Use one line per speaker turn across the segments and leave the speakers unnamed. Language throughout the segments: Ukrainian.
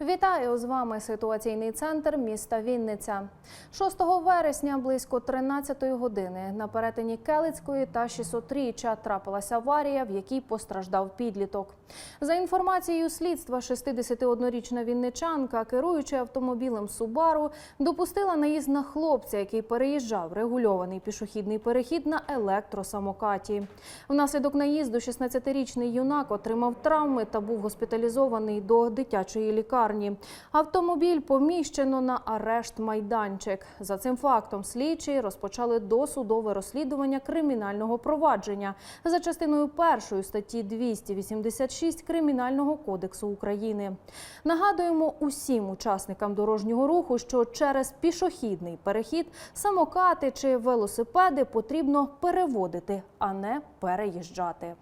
Вітаю з вами ситуаційний центр міста Вінниця. 6 вересня близько 13 години на перетині Келицької та 600-річчя трапилася аварія, в якій постраждав підліток. За інформацією слідства, 61-річна вінничанка, керуючи автомобілем Субару, допустила наїзд на хлопця, який переїжджав регульований пішохідний перехід на електросамокаті. Внаслідок наїзду 16-річний юнак отримав травми та був госпіталізований до дитячої лікарні. Автомобіль поміщено на арешт майданчик. За цим фактом слідчі розпочали досудове розслідування кримінального провадження за частиною першої статті 286 Кримінального кодексу України. Нагадуємо усім учасникам дорожнього руху, що через пішохідний перехід самокати чи велосипеди потрібно переводити, а не переїжджати.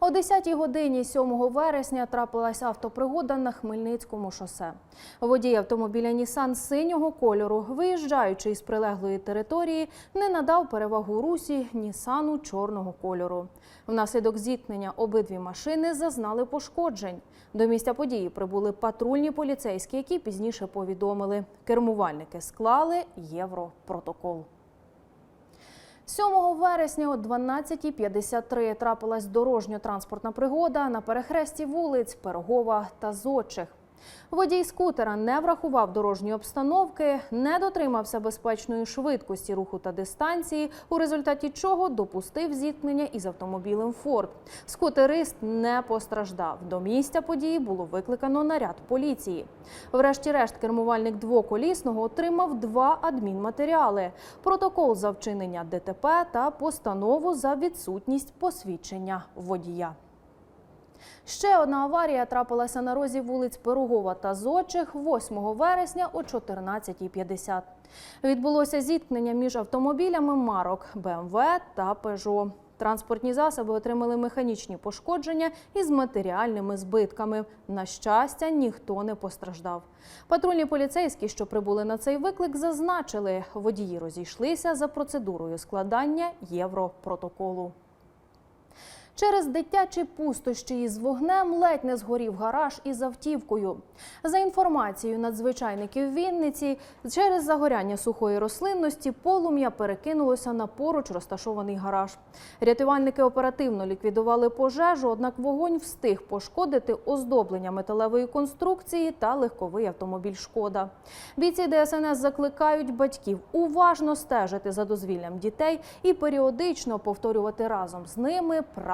О 10 годині 7 вересня трапилася автопригода на Хмельницькому шосе. Водій автомобіля Нісан синього кольору, виїжджаючи із прилеглої території, не надав перевагу русі Нісану чорного кольору. Внаслідок зіткнення обидві машини зазнали пошкоджень. До місця події прибули патрульні поліцейські, які пізніше повідомили. Кермувальники склали європротокол. 7 вересня о 12.53 трапилась дорожньо-транспортна пригода на перехресті вулиць Пирогова та Зодчих. Водій скутера не врахував дорожньої обстановки, не дотримався безпечної швидкості руху та дистанції, у результаті чого допустив зіткнення із автомобілем Форд. Скутерист не постраждав. До місця події було викликано наряд поліції. Врешті-решт, кермувальник двоколісного отримав два адмінматеріали: протокол за вчинення ДТП та постанову за відсутність посвідчення водія. Ще одна аварія трапилася на розі вулиць Пирогова та Зодчих 8 вересня о 14.50. Відбулося зіткнення між автомобілями марок БМВ та Пежо. Транспортні засоби отримали механічні пошкодження із матеріальними збитками. На щастя, ніхто не постраждав. Патрульні поліцейські, що прибули на цей виклик, зазначили, водії розійшлися за процедурою складання європротоколу. Через дитячі пустощі із вогнем ледь не згорів гараж із автівкою. За інформацією надзвичайників Вінниці, через загоряння сухої рослинності полум'я перекинулося на поруч розташований гараж. Рятувальники оперативно ліквідували пожежу, однак вогонь встиг пошкодити оздоблення металевої конструкції та легковий автомобіль Шкода. Бійці ДСНС закликають батьків уважно стежити за дозвіллям дітей і періодично повторювати разом з ними